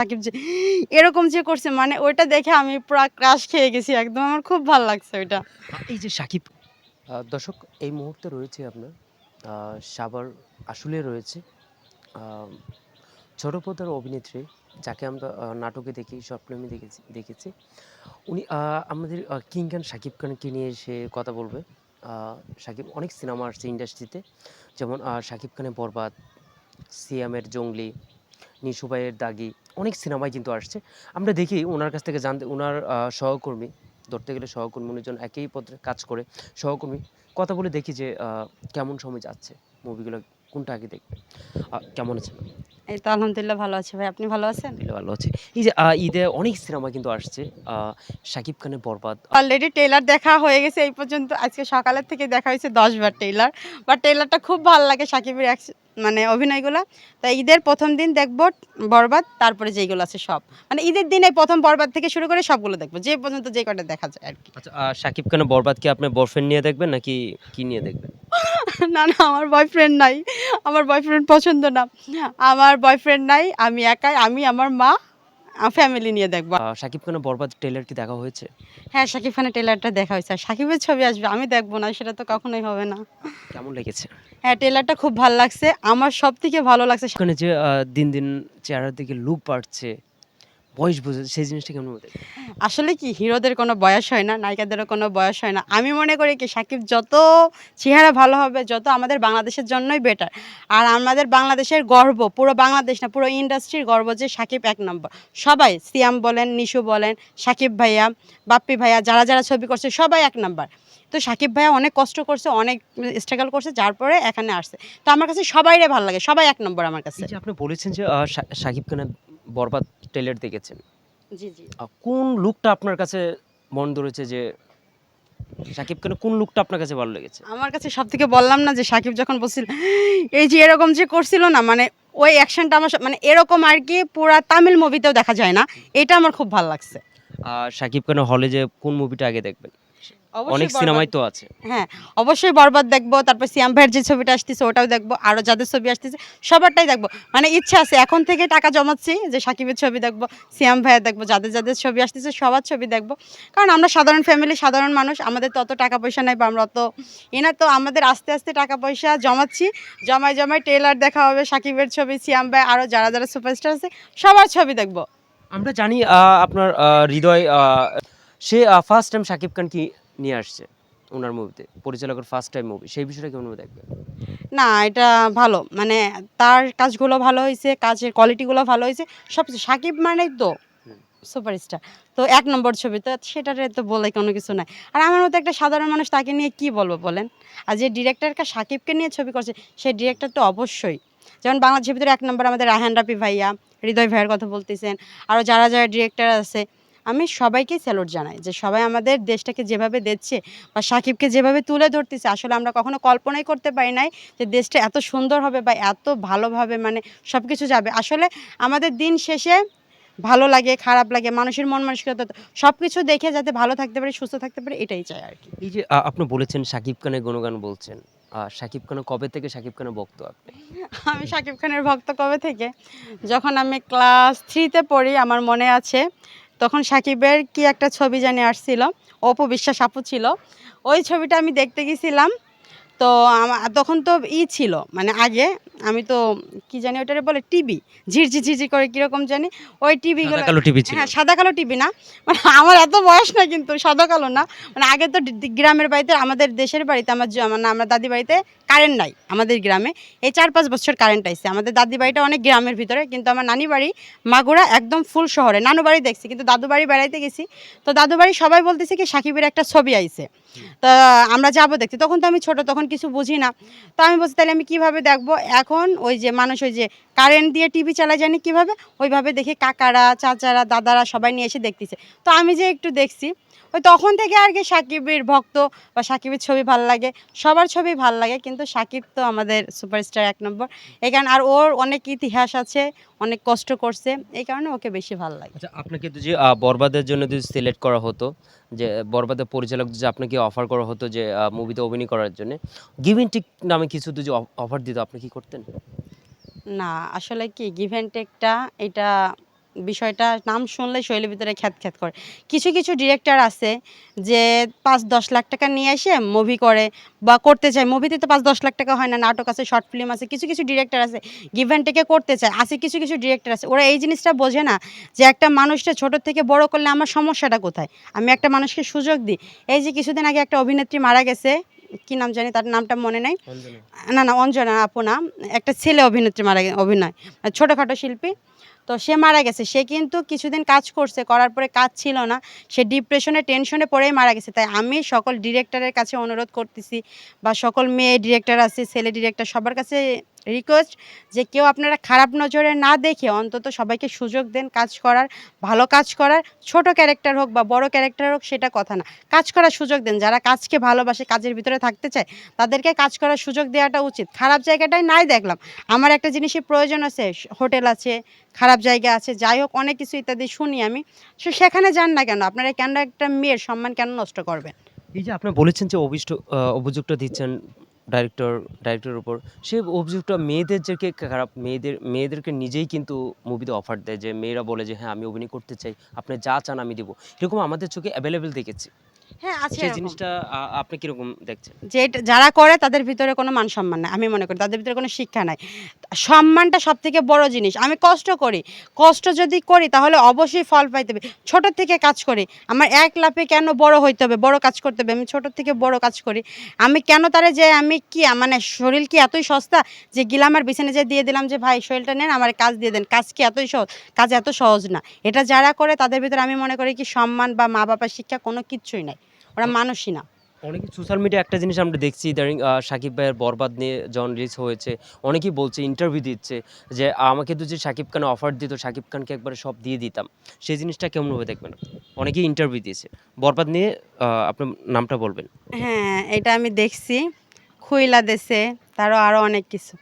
সাকিব যে এরকম যে করছে মানে ওইটা দেখে আমি পুরো ক্রাশ খেয়ে গেছি একদম। আমার খুব ভালো লাগছে ওইটা। এই যে সাকিব দর্শক এই মুহূর্তে রয়েছে আপনার। সাবার আসলে রয়েছে। আহ, ছোট পর্দার অভিনেত্রী যাকে আমরা নাটকে দেখি শর্ট ফিল্মে দেখেছি দেখেছি। উনি আমাদের কিং খান সাকিব খানকে নিয়ে এসে কথা বলবে। সাকিব অনেক সিনেমা আসছে ইন্ডাস্ট্রিতে যেমন সাকিব খানের বরবাদ সিয়ামের জঙ্গলি নিশুভাইয়ের দাগি অনেক সিনেমায় কিন্তু আসছে। আমরা দেখি ওনার কাছ থেকে জানতে, ওনার সহকর্মী, ধরতে গেলে সহকর্মী উনিজন একই পত্রে কাজ করে, সহকর্মী, কথা বলে দেখি যে কেমন সময় যাচ্ছে মুভিগুলো কোনটা আগে দেখবে? কেমন আছে? এই তো আলহামদুলিল্লাহ ভালো আছে ভাই। আপনি ভালো আছেন? ভালো আছে। এই যে ঈদে অনেক সিনেমা কিন্তু আসছে। শাকিব খানের বরবাদ। অলরেডি টেইলার দেখা হয়ে গেছে এই পর্যন্ত আজকে সকালের থেকে দেখা হয়েছে দশ বার টেইলার বা টেইলারটা খুব ভালো লাগে সাকিবের এক- মানে অভিনয়গুলো। তাই ঈদের প্রথম দিন দেখব বরবাদ তারপরে যেইগুলো আছে সব। মানে ঈদের দিনে প্রথম বরবাদ থেকে শুরু করে সবগুলো দেখব যে পর্যন্ত যে কটা দেখা যায় আর কি। আচ্ছা শাকিব খানের বরবাদ কি আপনি বয়ফ্রেন্ড নিয়ে দেখবেন নাকি কি নিয়ে দেখবেন? না না আমার বয়ফ্রেন্ড নাই। আমার বয়ফ্রেন্ড পছন্দ না। আমার বয়ফ্রেন্ড নাই আমি একাই আমি আমার মা ফ্যামিলি নিয়ে দেখব। শাকিব খানের বরবাদ ট্রেলার কি দেখা হয়েছে? হ্যাঁ শাকিব খানের টেলারটা দেখা হয়েছে। আর শাকিবের ছবি আসবে আমি দেখব না সেটা তো কখনোই হবে না। কেমন লেগেছে? হ্যাঁ টেলারটা খুব ভালো লাগছে। আমার সব থেকে ভালো লাগছে ওখানে যে দিন দিন চেহারার দিকে লুক বাড়ছে বয়স বুঝে সেই জিনিসটা কেমন মনে আসলে কি হিরোদের কোনো বয়স হয় না নায়িকাদেরও কোনো বয়স হয় না। আমি মনে করি কি সাকিব যত চেহারা ভালো হবে যত আমাদের বাংলাদেশের জন্যই বেটার আর আমাদের বাংলাদেশের গর্ব পুরো বাংলাদেশ না পুরো ইন্ডাস্ট্রির গর্ব যে সাকিব এক নম্বর। সবাই সিয়াম বলেন নিশু বলেন সাকিব ভাইয়া বাপ্পি ভাইয়া যারা যারা ছবি করছে সবাই এক নম্বর। তো সাকিব ভাইয়া অনেক কষ্ট করছে অনেক স্ট্রাগল করছে যার পরে এখানে আসছে। তো আমার কাছে সবাইরে ভালো লাগে সবাই এক নম্বর আমার কাছে। আপনি বলেছেন যে সাকিব খানের বরবাদ ট্রেলার দেখেছেন? জি জি। কোন লুকটা আপনার কাছে মন ধরেছে যে শাকিব খানের কোন লুকটা আপনার কাছে ভালো লেগেছে? আমার কাছে সব থেকে বললাম না যে সাকিব যখন বলছিল এই যে এরকম যে করছিল না মানে ওই অ্যাকশনটা আমার মানে এরকম আর কি পুরা তামিল মুভিতেও দেখা যায় না এটা আমার খুব ভালো লাগছে। আর শাকিব খানের হলে যে কোন মুভিটা আগে দেখবেন? অনেক সিনেমাই তো আছে। হ্যাঁ অবশ্যই বরবাদ দেখব তারপর সিয়াম ভাইয়ের যে ছবিটা আসতেছে ওটাও দেখব আরও যাদের ছবি আসতেছে সবারটাই দেখব। মানে ইচ্ছা আছে এখন থেকে টাকা জমাচ্ছি যে সাকিবের ছবি দেখব সিয়াম ভাইয়ের দেখব যাদের যাদের ছবি আসতেছে সবার ছবি দেখব। কারণ আমরা সাধারণ ফ্যামিলি সাধারণ মানুষ আমাদের তত টাকা পয়সা নাই বা আমরা অত এনা তো আমাদের আস্তে আস্তে টাকা পয়সা জমাচ্ছি জমায় জমায় টেলার দেখা হবে সাকিবের ছবি সিয়াম ভাই আরও যারা যারা সুপারস্টার আছে সবার ছবি দেখব। আমরা জানি আপনার হৃদয় সে ফার্স্ট টাইম সাকিব খান কি নিয়ে আসছে ওনার মুভিতে পরিচালকের ফার্স্ট টাইম মুভি সেই বিষয়টা কেমন দেখবেন? না, এটা ভালো মানে তার কাজগুলো ভালো হয়েছে, কাজের কোয়ালিটিগুলো ভালো হয়েছে সব সাকিব মানেই তো সুপারস্টার তো এক নম্বর ছবি, তো সেটারে তো বলে কোনো কিছু নাই, আর আমার মতো একটা সাধারণ মানুষ তাকে নিয়ে কি বলব বলেন? আর যে ডিরেক্টরকে সাকিবকে নিয়ে ছবি করছে, সেই ডিরেক্টর তো অবশ্যই, যেমন বাংলাদেশের ভিতরে এক নম্বর আমাদের রাহান রাফি ভাইয়া, হৃদয় ভাইয়ের কথা বলতেছেন আরও যারা যারা ডিরেক্টর আছে আমি সবাইকে স্যালুট জানাই যে সবাই আমাদের দেশটাকে যেভাবে দেখছে বা সাকিবকে যেভাবে তুলে ধরতেছে আসলে আমরা কখনো কল্পনাই করতে পারি নাই যে দেশটা এত সুন্দর হবে বা এত ভালোভাবে মানে সব কিছু যাবে। আসলে আমাদের দিন শেষে ভালো লাগে খারাপ লাগে মানুষের মন মানসিকতা সব কিছু দেখে যাতে ভালো থাকতে পারে সুস্থ থাকতে পারে এটাই চাই আর কি। এই যে আপনি বলেছেন শাকিব খানের গুণগান বলছেন। শাকিব খানের কবে থেকে শাকিব খানের ভক্ত আপনি? আমি শাকিব খানের ভক্ত কবে থেকে? যখন আমি ক্লাস থ্রিতে পড়ি আমার মনে আছে তখন সাকিবের কি একটা ছবি জানি আসছিল অপবিশ্বাস আপু ছিল। ওই ছবিটা আমি দেখতে গেছিলাম। তো তখন তো ই ছিল মানে আগে আমি তো কি জানি ওটারে বলে টিভি ঝিরঝি ঝিরঝি করে কীরকম জানি ওই টিভিগুলো সাদা কালো টিভি হ্যাঁ সাদা কালো টিভি না মানে আমার এত বয়স না কিন্তু সাদা কালো না মানে আগে তো গ্রামের বাড়িতে আমাদের দেশের বাড়িতে আমার মানে আমার দাদি বাড়িতে কারেন্ট নাই আমাদের গ্রামে এই চার পাঁচ বছর কারেন্ট আইছে আমাদের দাদি বাড়িটা অনেক গ্রামের ভিতরে কিন্তু আমার নানি বাড়ি মাগুরা একদম ফুল শহরে নানু বাড়ি দেখছি কিন্তু দাদু বাড়ি বেড়াইতে গেছি তো দাদু বাড়ি সবাই বলতেছে কি সাকিবের একটা ছবি আইছে তা আমরা যাব দেখতে তখন তো আমি ছোট তখন কিছু বুঝি না। তো আমি বলছি, তাহলে আমি কীভাবে দেখব? এখন ওই যে মানুষ ওই যে কারেন্ট দিয়ে টিভি চালায়, জানি কীভাবে? ওইভাবে দেখে কাকারা, চাচারা, দাদারা সবাই নিয়ে এসে দেখতেছে। তো আমি যে একটু দেখছি, ওই তখন থেকে আর কি সাকিবের ভক্ত বা সাকিবের ছবি ভালো লাগে, সবার ছবি ভালো লাগে, কিন্তু সাকিব তো আমাদের সুপারস্টার এক নম্বর। এই কারণে আর ওর অনেক ইতিহাস আছে, অনেক কষ্ট করছে এই কারণে ওকে বেশি ভালো লাগে। আচ্ছা আপনাকে যে বরবাদের জন্য যদি সিলেক্ট করা হতো যে বরবাদের পরিচালক যে আপনাকে অফার করা হতো যে মুভিতে অভিনয় করার জন্য। গিভিন টিক নামে কিছু তো যে অফার দিত, আপনি কি করতেন? না, আসলে কি গিভেন টেকটা এটা বিষয়টা নাম শুনলে শৈলের ভিতরে খ্যাত খ্যাত করে। কিছু কিছু ডিরেক্টর আছে যে পাঁচ দশ লাখ টাকা নিয়ে এসে মুভি করে বা করতে চায়। মুভিতে তো পাঁচ দশ লাখ টাকা হয় না নাটক আছে শর্ট ফিল্ম আছে কিছু কিছু ডিরেক্টর আছে গিভেন টেকে করতে চায়। আছে কিছু কিছু ডিরেক্টর আছে ওরা এই জিনিসটা বোঝে না যে একটা মানুষটা ছোট থেকে বড় করলে আমার সমস্যাটা কোথায়? আমি একটা মানুষকে সুযোগ দিই। এই যে কিছুদিন আগে একটা অভিনেত্রী মারা গেছে কি নাম জানি তার নামটা মনে নাই। না না অঞ্জনা আপু না একটা ছেলে অভিনেত্রী মারা অভিনয় মানে ছোটোখাটো শিল্পী। তো সে মারা গেছে। সে কিন্তু কিছুদিন কাজ করছে, করার পরে কাজ ছিল না। সে ডিপ্রেশনে টেনশনে পড়েই মারা গেছে। তাই আমি সকল ডিরেক্টরের কাছে অনুরোধ করতেছি বা সকল মেয়ে ডিরেক্টর আছে, ছেলে ডিরেক্টর সবার কাছে রিকোয়েস্ট যে কেউ আপনারা খারাপ নজরে না দেখে অন্তত সবাইকে সুযোগ দেন কাজ করার, ভালো কাজ করার, ছোট ক্যারেক্টার হোক বা বড় ক্যারেক্টার হোক সেটা কথা না। কাজ করার সুযোগ দেন, যারা কাজকে ভালোবাসে, কাজের ভিতরে থাকতে চায়, তাদেরকে কাজ করার সুযোগ দেওয়াটা উচিত। খারাপ জায়গাটাই নাই দেখলাম। আমার একটা জিনিসের প্রয়োজন আছে, হোটেল আছে, খারাপ জায়গা আছে, যাই হোক, অনেক কিছু ইত্যাদি শুনি আমি। সে সেখানে যান না কেন? আপনারা কেন একটা মেয়ের সম্মান কেন নষ্ট করবেন? এই যে আপনি বলেছেন যে অভিষ্ট অভিযোগটা দিচ্ছেন ডাইরেক্টর ডাইরেক্টরের উপর। সেই অভিযোগটা মেয়েদের যে খারাপ মেয়েদের মেয়েদেরকে নিজেই কিন্তু মুভিতে অফার দেয় যে মেয়েরা বলে যে হ্যাঁ আমি অভিনয় করতে চাই আপনি যা চান আমি দিব। এরকম আমাদের চোখে অ্যাভেলেবেল দেখেছি। হ্যাঁ আছে সেই জিনিসটা আপনি কীরকম দেখছেন? যে যারা করে তাদের ভিতরে কোনো মান সম্মান নাই আমি মনে করি। তাদের ভিতরে কোনো শিক্ষা নাই। সম্মানটা সব থেকে বড় জিনিস। আমি কষ্ট করি। কষ্ট যদি করি তাহলে অবশ্যই ফল পাইতে হবে। ছোট থেকে কাজ করি। আমার এক লাফে কেন বড় হইতে হবে? বড় কাজ করতে হবে। আমি ছোট থেকে বড় কাজ করি। আমি কেন তারে যে আমি কি মানে শরীর কি এতই সস্তা? যে গিলাম আর বিছানে যে দিয়ে দিলাম যে ভাই শরীরটা নেন আমার কাজ দিয়ে দেন। কাজ কি এতই সহজ? কাজ এত সহজ না। এটা যারা করে তাদের ভিতরে আমি মনে করি কি সম্মান বা মা বাবার শিক্ষা কোনো কিচ্ছুই নাই। ওরা মানুষই না। অনেকে সোশ্যাল মিডিয়া একটা জিনিস আমরা দেখছি ইদানিং সাকিব ভাইয়ের বরবাদ নিয়ে জন রিলিজ হয়েছে। অনেকেই বলছে ইন্টারভিউ দিচ্ছে যে আমাকে তো যে সাকিব খান অফার দিত সাকিব খানকে একবারে সব দিয়ে দিতাম। সেই জিনিসটা কেমনভাবে দেখবেন? অনেকেই ইন্টারভিউ দিয়েছে। বরবাদ নিয়ে আপনার নামটা বলবেন। হ্যাঁ এটা আমি দেখছি। খুইলা দেশে তারও আরও অনেক কিছু।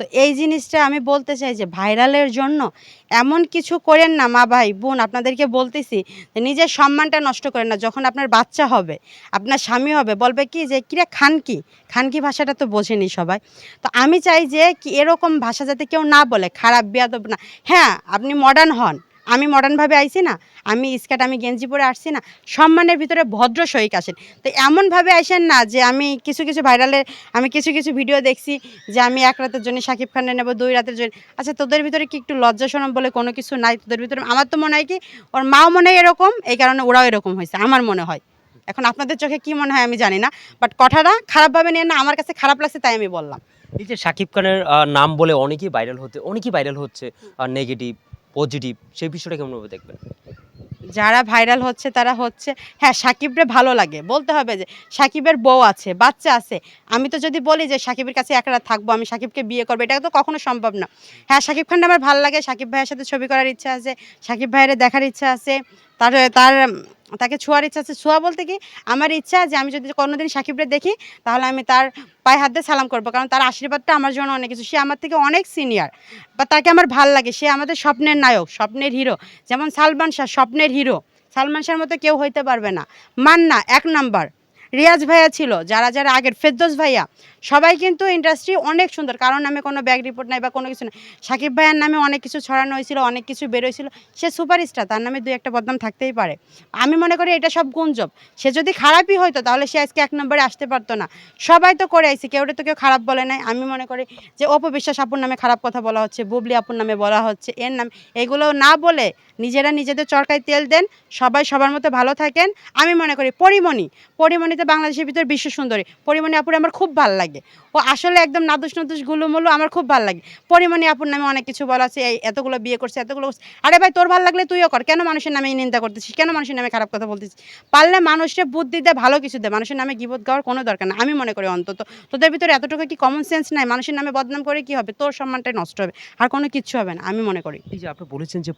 তো এই জিনিসটা আমি বলতে চাই যে ভাইরালের জন্য এমন কিছু করেন না মা ভাই, বোন, আপনাদেরকে বলতেছি নিজের সম্মানটা নষ্ট করেন না। যখন আপনার বাচ্চা হবে, আপনার স্বামী হবে, বলবে কি যে, কিরে খানকি খানকি ভাষাটা তো বোঝেনি সবাই। তো আমি চাই যে, কি এরকম ভাষা যাতে কেউ না বলে, খারাপ, বিয়াদব না। হ্যাঁ আপনি মডার্ন হন। আমি মডার্নভাবে আইছি না, আমি স্কার্ট আমি গেঞ্জি পরে আসছি না, সম্মানের ভিতরে ভদ্র সহিক আসেন তো এমনভাবে আসেন না যে আমি কিছু কিছু ভাইরালের আমি কিছু কিছু ভিডিও দেখছি যে আমি এক রাতের জন্য শাকিব খানের নেব, দুই রাতের জন্য। আচ্ছা তোদের ভিতরে কি একটু লজ্জা শরম বলে কোনো কিছু নাই? তোদের ভিতরে আমার তো মনে হয় কি, ওর মাও মনে হয় এরকম, এই কারণে ওরাও এরকম হয়েছে, আমার মনে হয়। এখন আপনাদের চোখে কি মনে হয় আমি জানি না বাট কথাটা খারাপভাবে নিয়ে না, আমার কাছে খারাপ লাগছে তাই আমি বললাম। এই যে সাকিব খানের নাম বলে অনেকেই ভাইরাল হতে, অনেকেই ভাইরাল হচ্ছে নেগেটিভ পজিটিভ সেই বিষয়টা কেমনভাবে দেখবেন? যারা ভাইরাল হচ্ছে, তারা হচ্ছে হ্যাঁ সাকিবরে ভালো লাগে। বলতে হবে যে, সাকিবের বউ আছে, বাচ্চা আছে। আমি তো যদি বলি যে, সাকিবের কাছে এক রাত থাকব, আমি সাকিবকে বিয়ে করব, এটা তো কখনো সম্ভব না। হ্যাঁ সাকিব খানটা আমার ভালো লাগে। সাকিব ভাইয়ের সাথে ছবি করার ইচ্ছা আছে, সাকিব ভাইয়ের দেখার ইচ্ছা আছে। তার তার, তাকে ছোঁয়ার ইচ্ছা আছে। ছোঁয়া বলতে কি, আমার ইচ্ছা যে আমি যদি কোনোদিন সাকিবরে দেখি, তাহলে আমি তার পায়ে হাত দিয়ে সালাম করব। কারণ তার আশীর্বাদটা আমার জন্য অনেক কিছু। সে আমার থেকে অনেক সিনিয়র বা তাকে আমার ভালো লাগে। সে আমাদের স্বপ্নের নায়ক, স্বপ্নের হিরো যেমন সালমান শাহ, স্বপ্নের হিরো সালমান শাহর মতো কেউ হইতে পারবে না। মান্না, এক নাম্বার রিয়াজ ভাইয়া ছিল, যারা যারা আগের ফেরদোস ভাইয়া, সবাই কিন্তু ইন্ডাস্ট্রি অনেক সুন্দর। কারণ নামে কোনো ব্যাগ রিপোর্ট নাই বা কোনো কিছু নাই। সাকিব ভাইয়ার নামে অনেক কিছু ছড়ানো হয়েছিল, অনেক কিছু বেরোয়ছিল। সে সুপারস্টার তার নামে দুই একটা বদনাম থাকতেই পারে। আমি মনে করি এটা সব গুঞ্জব সে যদি খারাপই হইতো, তাহলে সে আজকে এক নম্বরে আসতে পারতো না। সবাই তো করে আইছে, কেউ তো কেউ খারাপ বলে নাই। আমি মনে করি যে অপবিশ্বাস আপুর নামে খারাপ কথা বলা হচ্ছে, বুবলি আপুর নামে বলা হচ্ছে, এর নাম, এগুলো না বলে নিজেরা নিজেদের চরকায় তেল দেন, সবাই সবার মতো ভালো থাকেন। আমি মনে করি পরিমণি পরিমণি পরিমণিতে বাংলাদেশের ভিতর বিশ্ব সুন্দরী। পরিমণি আপুর আমার খুব ভালো লাগে। ও আসলে একদম নাদুস নাদুস গুলুমুলু আমার খুব ভালো লাগে। পরিমণি আপুর নামে অনেক কিছু বলা আছে এই এতগুলো বিয়ে করছে এতগুলো করছে। আরে ভাই তোর ভালো লাগলে তুইও কর। কেন মানুষের নামে নিন্দা করতেছিস? কেন মানুষের নামে খারাপ কথা বলতেছিস? পারলে মানুষকে বুদ্ধি দে ভালো কিছু দে। মানুষের নামে গিবত গাওয়ার কোনো দরকার না আমি মনে করি অন্তত তোদের ভিতরে এতটুকু কি কমন সেন্স নাই? মানুষের নামে বদনাম করে কি হবে? তোর সম্মানটাই নষ্ট হবে। আর কোনো কিচ্ছু হবে না আমি মনে করি। এই যে আপনি বলেছেন যে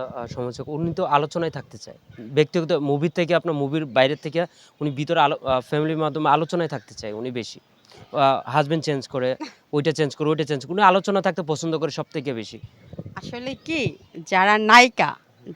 আহ, সমালোচক উনি তো আলোচনায় থাকতে চায়। ব্যক্তিগত মুভির থেকে আপনার মুভির বাইরের থেকে উনি ভিতরে ফ্যামিলির মাধ্যমে আলোচনায় থাকতে চায় উনি বেশি। হাজবেন্ড চেঞ্জ করে, ওইটা চেঞ্জ করে, ওইটা চেঞ্জ করে, উনি আলোচনা থাকতে পছন্দ করে সব থেকে বেশি। আসলে কি, যারা নায়িকা,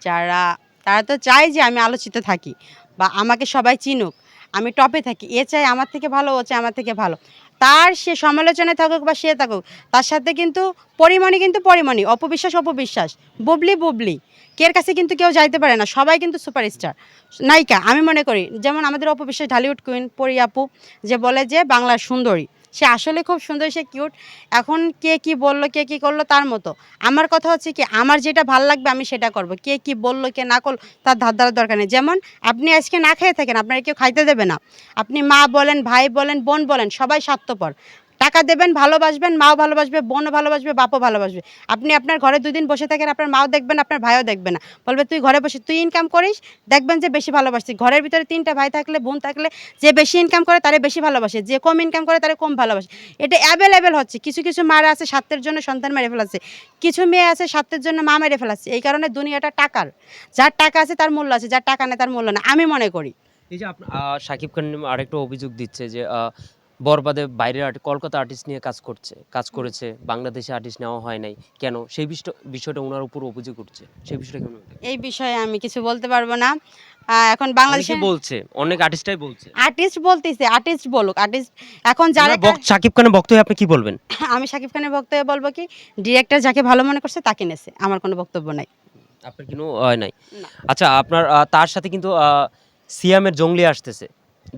যারা, তারা তো চায় যে আমি আলোচিত থাকি বা আমাকে সবাই চিনুক আমি টপে থাকি, এ চাই, আমার থেকে ভালো, ও চাই, আমার থেকে ভালো। তার সে সমালোচনায় থাকুক বা সে থাকুক, তার সাথে কিন্তু পরিমণি কিন্তু পরিমণি, অপবিশ্বাস অপবিশ্বাস। বুবলি বুবলি। কের কাছে কিন্তু কেউ যাইতে পারে না, সবাই কিন্তু সুপারস্টার। নায়িকা, আমি মনে করি, যেমন আমাদের অপবিশ্বাস, ঢালিউড কুইন পরি আপু, যে বলে যে বাংলার সুন্দরী। সে আসলে খুব সুন্দর, সে কিউট এখন কে কি বলল, কে কি করল তার মতো। আমার কথা হচ্ছে কি, আমার যেটা ভালো লাগবে আমি সেটা করব। কে কি বলল, কে না করল, তার ধার ধারার দরকার নেই। যেমন আপনি আজকে না খেয়ে থাকেন, আপনার কেউ খাইতে দেবে না। আপনি মা বলেন, ভাই বলেন, বোন বলেন, সবাই স্বার্থপর। টাকা দেবেন, ভালোবাসবেন, মাও ভালোবাসবে, বোনও ভালোবাসবে, বাপও ভালোবাসবে। আপনি আপনার ঘরে দুই দিন বসে থাকেন, আপনার মাও দেখবেন আপনার ভাইও দেখবে না। বলবে, তুই ঘরে বসে, তুই ইনকাম করিস, দেখবেন যে বেশি ভালোবাসিস ঘরের ভিতরে তিনটা ভাই থাকলে, বোন থাকলে, যে বেশি ইনকাম করে তারে বেশি ভালোবাসে, যে কম ইনকাম করে তারে কম ভালোবাসে। এটা অ্যাভেলেবেল হচ্ছে। কিছু কিছু মারা আছে স্বার্থের জন্য সন্তান মেরে ফেলাচ্ছে। কিছু মেয়ে আছে স্বার্থের জন্য মা মেরে ফেলাচ্ছে। এই কারণে দুনিয়াটা টাকার। যার টাকা আছে, তার মূল্য আছে, যার টাকা নেই, তার মূল্য না আমি মনে করি। এই যে শাকিব খান আরেকটা অভিযোগ দিচ্ছে যে বরবাদে বাইরের আর্ট কলকাতা আর্টিস্ট নিয়ে কাজ করছে কাজ করেছে বাংলাদেশে আর্টিস্ট নেওয়া হয় নাই। কেন? সেই বিষয়টা ওনার উপর অভিযোগ উঠছে। সেই বিষয়টা কেমন এই বিষয়ে আমি কিছু বলতে পারব না। এখন বাংলাদেশে বলছে অনেক আর্টিস্টরাই বলছে। আর্টিস্ট বলতেছে আর্টিস্ট বলুক আর্টিস্ট এখন যারা শাকিব খানের বক্তব্যে আপনি কি বলবেন? আমি শাকিব খানের বক্তব্য বলব কি ডিরেক্টর যাকে ভালো মনে করছে তাকে নেছে আমার কোনো বক্তব্য নাই। আপনার কোনো হয় নাই? আচ্ছা আপনার তার সাথে কিন্তু সিয়ামের জঙ্গলি আসতেছে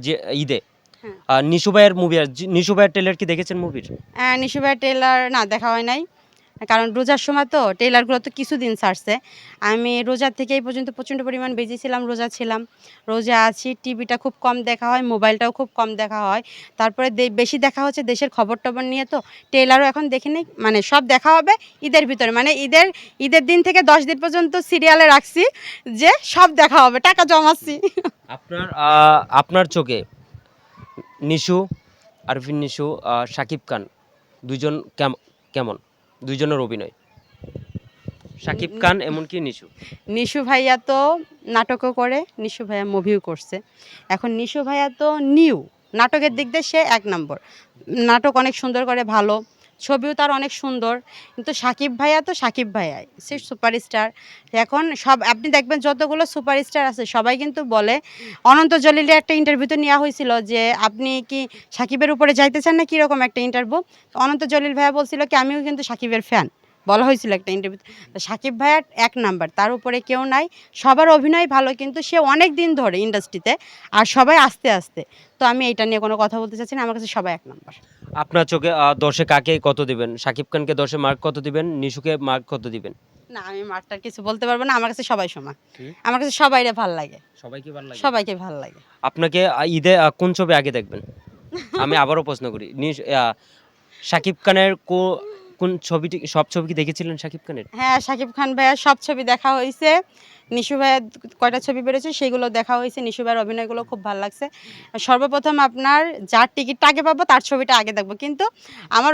যে ঈদে। হ্যাঁ। আহ, নিশু ভাইয়ের মুভি আর নিশু ভাইয়ের ট্রেলার কি দেখেছেন মুভির আহ, নিশু ভাইয়ের টেলার না দেখা হয় নাই। কারণ রোজার সময় তো টেলারগুলো তো কিছুদিন ছাড়ছে। আমি রোজার থেকে এই পর্যন্ত প্রচণ্ড পরিমাণ বেজে ছিলাম রোজা ছিলাম। রোজা আছি টিভিটা খুব কম দেখা হয় মোবাইলটাও খুব কম দেখা হয়। তারপরে বেশি দেখা হচ্ছে দেশের খবর টবর নিয়ে তো টেলারও এখন দেখিনি মানে সব দেখা হবে ঈদের ভিতরে। মানে ঈদের ঈদের দিন থেকে দশ দিন পর্যন্ত সিরিয়ালে রাখছি যে সব দেখা হবে টাকা জমাচ্ছি। আপনার আপনার চোখে নিশু আরফিন নিশু আর শাকিব খান। দুইজন কেম- কেমন? দুইজনের অভিনয়। শাকিব খান এমনকি নিশু। নিশু ভাইয়া তো নাটকও করে নিশু ভাইয়া মুভিও করছে। এখন নিশু ভাইয়া তো নিউ নাটকের দিক দিয়ে সে এক নম্বর নাটক অনেক সুন্দর করে ভালো। ছবিও তার অনেক সুন্দর। কিন্তু সাকিব ভাইয়া তো সাকিব ভাইয়াই, সে সুপারস্টার। এখন সব, আপনি দেখবেন যতগুলো সুপারস্টার আছে, সবাই কিন্তু বলে, অনন্ত জলিলের একটা ইন্টারভিউতে নেওয়া হয়েছিল যে, আপনি কি সাকিবের উপরে যাইতে চান না কীরকম একটা ইন্টারভিউ অনন্ত জলিল ভাইয়া বলছিল কি, আমিও কিন্তু সাকিবের ফ্যান বলা হয়েছিল একটা ইন্টারভিউ সাকিব ভাইয়ার এক নাম্বার তার উপরে কেউ নাই। সবার অভিনয় ভালো কিন্তু সে অনেক দিন ধরে ইন্ডাস্ট্রিতে আর সবাই আস্তে আস্তে। তো আমি এটা নিয়ে কোনো কথা বলতে চাচ্ছি না আমার কাছে সবাই এক নাম্বার আপনার চোখে দশে কাকে কত দিবেন? শাকিব খানকে দশে মার্ক কত দিবেন? নিশুকে মার্ক কত দিবেন? না আমি মার্কটার কিছু বলতে পারব না আমার কাছে সবাই সমান। আমার কাছে সবাইরে ভালো লাগে। সবাইকে ভালো লাগে? সবাইকে ভালো লাগে। আপনাকে ঈদে কোন ছবি আগে দেখবেন? আমি আবারও প্রশ্ন করি। শাকিব খানের কো- কোন ছবিটি, সব ছবি কি দেখেছিলেন শাকিব খানের? হ্যাঁ শাকিব খান ভাইয়ার সব ছবি দেখা হয়েছে। নিশু ভাইয়ের কয়টা ছবি বেরোছে সেগুলো দেখা হয়েছে। নিশু ভাইয়ের অভিনয়গুলো খুব ভালো লাগছে। সর্বপ্রথম আপনার যার টিকিটটা আগে পাবো তার ছবিটা আগে দেখব। কিন্তু আমার